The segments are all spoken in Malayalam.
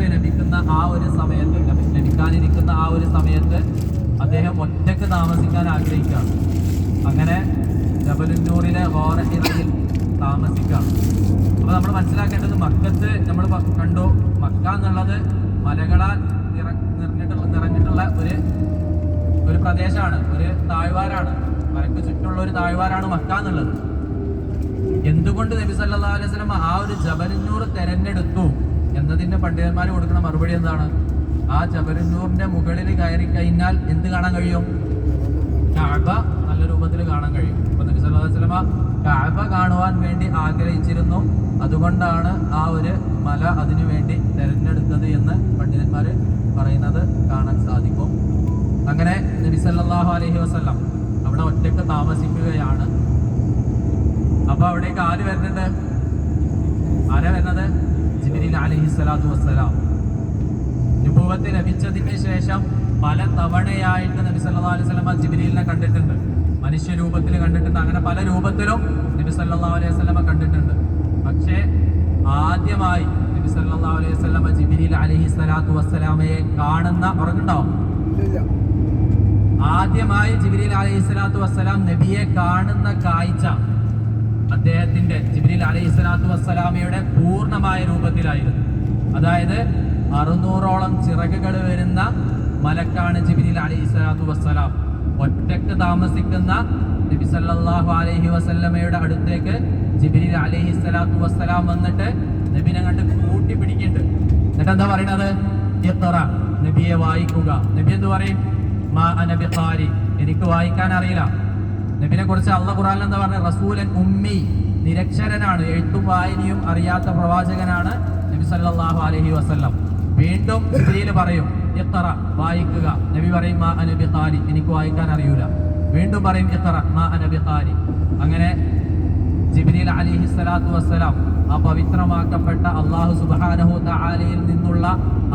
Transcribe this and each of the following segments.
ഹിദായത്ത് ലഭിക്കുന്ന ആ ഒരു സമയത്ത് ലഭി- ലഭിക്കാനിരിക്കുന്ന ആ ഒരു സമയത്ത് അദ്ദേഹം ഒറ്റയ്ക്ക് താമസിക്കാൻ ആഗ്രഹിക്കുകയാണ്. അങ്ങനെ ജബലുന്നൂറിലെ ഓറഹിറയിൽ താമസിക്കുകയാണ്. അപ്പോൾ നമ്മൾ മനസ്സിലാക്കേണ്ടത് മക്കത്ത് നമ്മൾ കണ്ടു. മക്ക എന്നുള്ളത് മലകളാൽ നിറ നിറഞ്ഞിട്ടുള്ള നിറഞ്ഞിട്ടുള്ള ഒരു ഒരു പ്രദേശമാണ് ഒരു താഴ്വാരാണ്. മലക്ക് ചുറ്റുള്ള ഒരു താഴ്വാരാണ് മക്ക എന്നുള്ളത്. എന്തുകൊണ്ട് നബി സല്ലല്ലാഹു അലൈഹി വസല്ലം ആ ഒരു ജബലുന്നൂർ തെരഞ്ഞെടുത്തു? എന്നതിന്റെ പണ്ഡിതന്മാർ കൊടുക്കുന്ന മറുപടി എന്താണ്? ആ ജബലുന്നൂറിന്റെ മുകളിൽ കയറി കഴിഞ്ഞാൽ എന്ത് കാണാൻ കഴിയും? കാബ നല്ല രൂപത്തിൽ കാണാൻ കഴിയും. അപ്പൊ നബി അലൈഹി വസല്ലം കാബ കാണുവാൻ വേണ്ടി ആഗ്രഹിച്ചിരുന്നു. അതുകൊണ്ടാണ് ആ ഒരു മല അതിനു വേണ്ടി തെരഞ്ഞെടുത്തത് എന്ന് പണ്ഡിതന്മാർ പറയുന്നത് കാണാൻ സാധിക്കും. അങ്ങനെ നബി സല്ലല്ലാഹു അലൈഹി വസല്ലം അവിടെ ഒറ്റയ്ക്ക് താമസിക്കുകയാണ്. അപ്പോൾ അവിടേക്ക് ആര് വരുന്നുണ്ട്? ആരാ വരുന്നത്? ജിബിരിൽ അലഹി സ്വലാത്തു വസ്സലാം. നുപൂവത്ത് ലഭിച്ചതിന് ശേഷം പല തവണയായിട്ട് നബി സല്ലാ അലൈഹി വസല്ലമ ജിബ്രീലിനെ കണ്ടിട്ടുണ്ട്. മനുഷ്യ രൂപത്തിൽ കണ്ടിട്ടുണ്ട്. അങ്ങനെ പല രൂപത്തിലും നബി സല്ലാ അലൈഹി സ്വലമ കണ്ടിട്ടുണ്ട്. പക്ഷേ ആദ്യമായി നബി സല്ലാ അലൈഹി വസല്ലമ ജിബിരിൽ അലഹി സ്വലാത്തു വസ്സലാമയെ കാണുന്ന ഉറങ്ങുണ്ടാവും ആദ്യമായി ജിബിരിൽ അലഹി സ്വലാത്തു വസ്സലാം നബിയെ കാണുന്ന കാഴ്ച അദ്ദേഹത്തിന്റെ ജിബ്രീൽ അലൈഹി സ്വലാത്തു വസ്സലാമയുടെ പൂർണമായ രൂപത്തിലായിരുന്നു. അതായത് അറുന്നൂറോളം ചിറകുകൾ വരുന്ന മലക്കാണ് ജിബ്രീൽ അലൈഹി സ്വലാത്തു വസ്സലാം. ഒറ്റയ്ക്ക് താമസിക്കുന്ന നബി സല്ലാഹു അലൈഹി വസല്ലമയുടെ അടുത്തേക്ക് ജിബ്രീൽ അലൈഹി സ്വലാത്തു വസ്സലാം വന്നിട്ട് നബിനെ കണ്ട് കൂട്ടി പിടിക്കുന്നുണ്ട് എന്നിട്ട് എന്താ പറയണത്? ഇഖ്റ നബിയെ വായിക്കുക. നബി എന്ത് പറയും? മാ അനബി എനിക്ക് വായിക്കാൻ അറിയില്ല. നബിനെ കുറിച്ച് അള്ള ഖുറാൻ എന്താ പറഞ്ഞ? റസൂലൻ ഉമ്മി നിരക്ഷരനാണ്. എഴുത്തും വായനയും അറിയാത്ത പ്രവാചകനാണ് നബി സല്ലാഹു അലഹി വസല്ലം. വീണ്ടും സ്ത്രീയിൽ പറയും ഇത്തറ വായിക്കുക. നബി പറയും മാ അനബി താരി എനിക്ക് വായിക്കാൻ അറിയൂല. വീണ്ടും പറയും ഇത്തറ മാ അനബി താരി അങ്ങനെ ജിബിനിൽ അലിഹി സ്വലാത്തു വസ്സലാം ആ പവിത്രമാക്കപ്പെട്ട അള്ളാഹു സുബാനഹു തആലയിൽ നിന്നുള്ള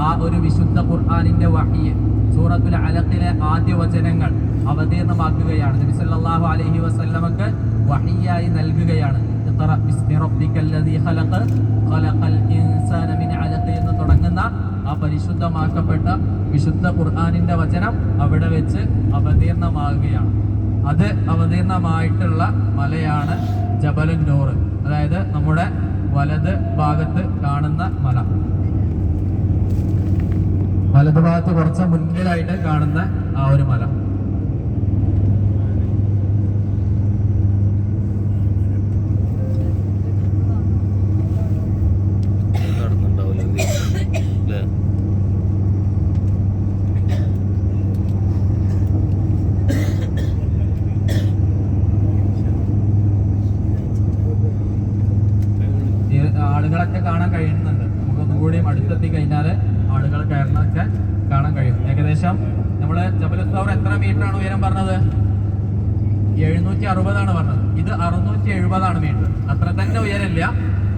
ആ ഒരു വിശുദ്ധ ഖുർആനിന്റെ വഹിയെ സൂറത്തുൽ അലത്തിലെ ആദ്യ വചനങ്ങൾ അവതീർണമാക്കുകയാണ്. നബി സല്ലല്ലാഹു അലൈഹി വസല്ലമക്ക് വഹിയായി നൽകുകയാണ്. എന്ന് തുടങ്ങുന്ന ആ പരിശുദ്ധമാക്കപ്പെട്ട വിശുദ്ധ ഖുർആനിന്റെ വചനം അവിടെ വെച്ച് അവതീർണമാകുകയാണ് അത് അവതീർണമായിട്ടുള്ള മലയാണ് ജബലുൻ നൂർ. അതായത് നമ്മുടെ വലത് ഭാഗത്ത് കാണുന്ന മല. വലത് ഭാഗത്ത് കുറച്ച് മുന്നിലായിട്ട് കാണുന്ന ആ ഒരു മല നടന്നുണ്ടാവില്ല അല്ലേ ഈ ആളുകളൊക്കെ കാണാൻ കഴിയുന്നുണ്ട്. നമുക്ക് ഒന്നുകൂടിയും അടുത്തെത്തി കഴിഞ്ഞാൽ ആളുകൾ കയറുന്നതൊക്കെ കാണാൻ കഴിയും. ഏകദേശം നമ്മൾ ജബലുസ്തവർ എത്ര മീറ്റർ ആണ് ഉയരം പറഞ്ഞത്? എഴുന്നൂറ്റി അറുപതാണ് പറഞ്ഞത്. ഇത് അറുന്നൂറ്റി എഴുപതാണ് മീറ്റർ. അത്ര തന്നെ ഉയരമില്ല.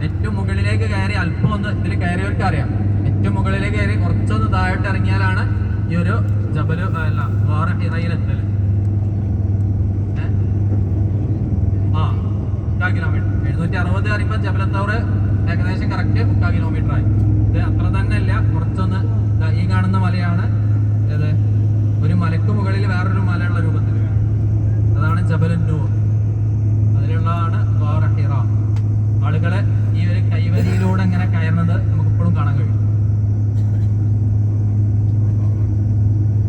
ഏറ്റവും മുകളിലേക്ക് കയറി അല്പം ഒന്ന് ഇതിൽ കയറിയവർക്ക് അറിയാം. ഏറ്റവും മുകളിലേക്ക് കയറി കുറച്ചൊന്ന് താഴോട്ട് ഇറങ്ങിയാലാണ് ഈ ഒരു ജബലു അല്ല വേറെ ഇറയിലെത്തൽ ആ കിലോമീറ്റർ എഴുന്നൂറ്റി അറുപത് പറയുമ്പോൾ ജബലത്തവർ ഏകദേശം കറക്റ്റ് മുക്കാൽ കിലോമീറ്റർ ആയി. ഇത് അത്ര തന്നെ അല്ല കുറച്ചൊന്ന് ഈ കാണുന്ന മലയാണ്. ഏത്? ഒരു മലക്ക് മുകളിൽ വേറൊരു മലയുള്ള രൂപത്തിൽ അതാണ് ജബലന്നൂർ. അതിലുള്ളതാണ് ഹിറ. ആളുകളെ ഈ ഒരു കൈവരിയിലൂടെ ഇങ്ങനെ കയറുന്നത് നമുക്ക് ഇപ്പോഴും കാണാൻ കഴിയും.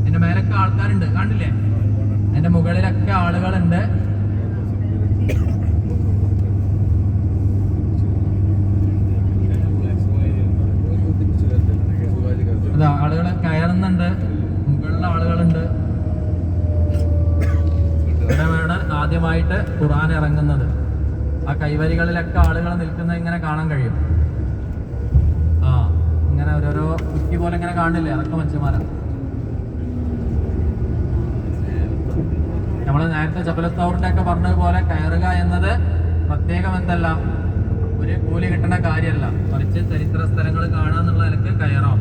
എന്റെ മേലൊക്കെ ആൾക്കാരുണ്ട്. കണ്ടില്ലേ? എന്റെ മുകളിലൊക്കെ ആളുകളുണ്ട് അത് ആളുകൾ കയറുന്നുണ്ട് മുകളിൽ ആളുകളുണ്ട് ഇവിടെയാണ് ആദ്യമായിട്ട് ഖുർആൻ ഇറങ്ങുന്നത്. ആ കൈവരികളിലൊക്കെ ആളുകൾ നിൽക്കുന്നത് ഇങ്ങനെ കാണാൻ കഴിയും. ആ ഇങ്ങനെ ഓരോരോ കുറ്റി പോലെ ഇങ്ങനെ കാണില്ലേ? അതൊക്കെ മനുഷ്യന്മാരാണ് നമ്മൾ നേരത്തെ ജബലത്തൗറിന്റെ ഒക്കെ പറഞ്ഞതുപോലെ കയറുക എന്നത് പ്രത്യേകം എന്തല്ല ഒരു കൂലി കിട്ടുന്ന കാര്യമല്ല മറിച്ച് ചരിത്ര സ്ഥലങ്ങൾ കാണാന്നുള്ള നിലയ്ക്ക് കയറുക